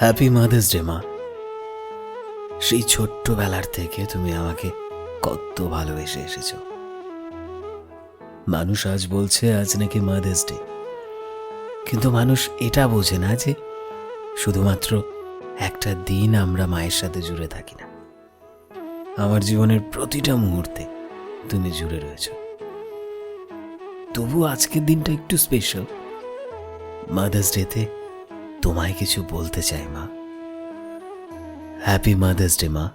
Happy mother's day মা। সেই ছোট্টবেলার থেকে তুমি আমাকে কত ভালোবেসে এসেছ। মানুষ আজ বলছে, আজ নাকি মাদার্স ডে কিন্তু মানুষ এটা বোঝে না যে শুধুমাত্র একটা দিন আমরা মায়ের সাথে জুড়ে থাকি না। আমার জীবনের প্রতিটা মুহূর্তে তুমি জুড়ে রয়েছো। তবু আজকের দিনটা একটু স্পেশাল মাদার্স ডেতে তোমায় কিছু বলতে চাই, মা। হ্যাপি মাদার্স ডে মা।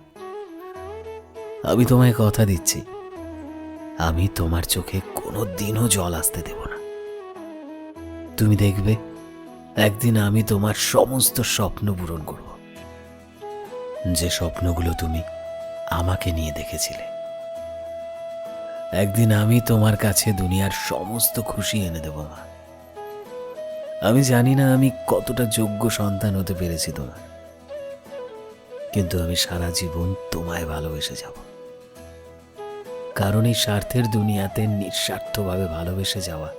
আমি তোমায় কথা দিচ্ছি। আমি তোমার চোখে কোনো দিনও জল আসতে দেব না। তুমি দেখবে, একদিন আমি তোমার সমস্ত স্বপ্ন পূরণ করব। যে স্বপ্নগুলো তুমি আমাকে নিয়ে দেখেছিলে। একদিন আমি তোমার কাছে দুনিয়ার সমস্ত খুশি এনে দেব, মা। আমি জানি না আমি কতটা যোগ্য সন্তান হতে পেরেছি তোমার। কিন্তু আমি সারা জীবন তোমায় ভালোবেসে যাব। কারণ এই স্বার্থের দুনিয়াতে নিঃস্বার্থভাবে ভালোবেসে যাওয়া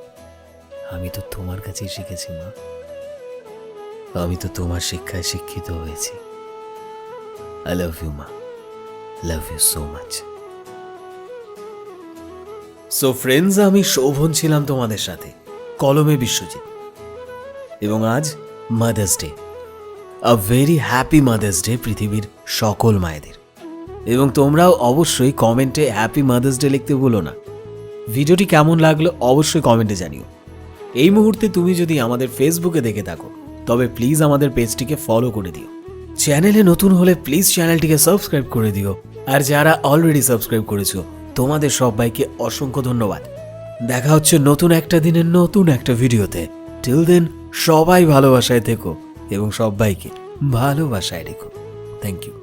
আমি তো তোমার কাছেই শিখেছি, মা। আমি তো তোমার শিক্ষায় শিক্ষিত হয়েছি। আই লাভ ইউ মা। Love you so much so friends আমি শোভন ছিলাম তোমাদের সাথে। কলমে বিশ্বজিৎ। এবং আজ mother's day a very happy mother's day পৃথিবীর সকল মায়েদের। এবং তোমরাও অবশ্যই কমেন্টে হ্যাপি মাদার্স ডে লিখতে ভুলো না। ভিডিওটি কেমন লাগল অবশ্যই কমেন্টে জানিও। এই মুহূর্তে তুমি যদি আমাদের ফেসবুকে দেখে থাকো, তবে প্লিজ আমাদের পেজটিকে ফলো করে দিও। চ্যানেলে নতুন হলে প্লিজ চ্যানেলটিকে সাবস্ক্রাইব করে দিও। আর যারা অলরেডি সাবস্ক্রাইব করেছ, তোমাদের সবাইকে অসংখ্য ধন্যবাদ। দেখা হচ্ছে নতুন একটা দিনের নতুন একটা ভিডিওতে। টিল দেন সবাই ভালোবাসায় থেকো এবং সবাইকে ভালোবাসায় রেখো। Thank you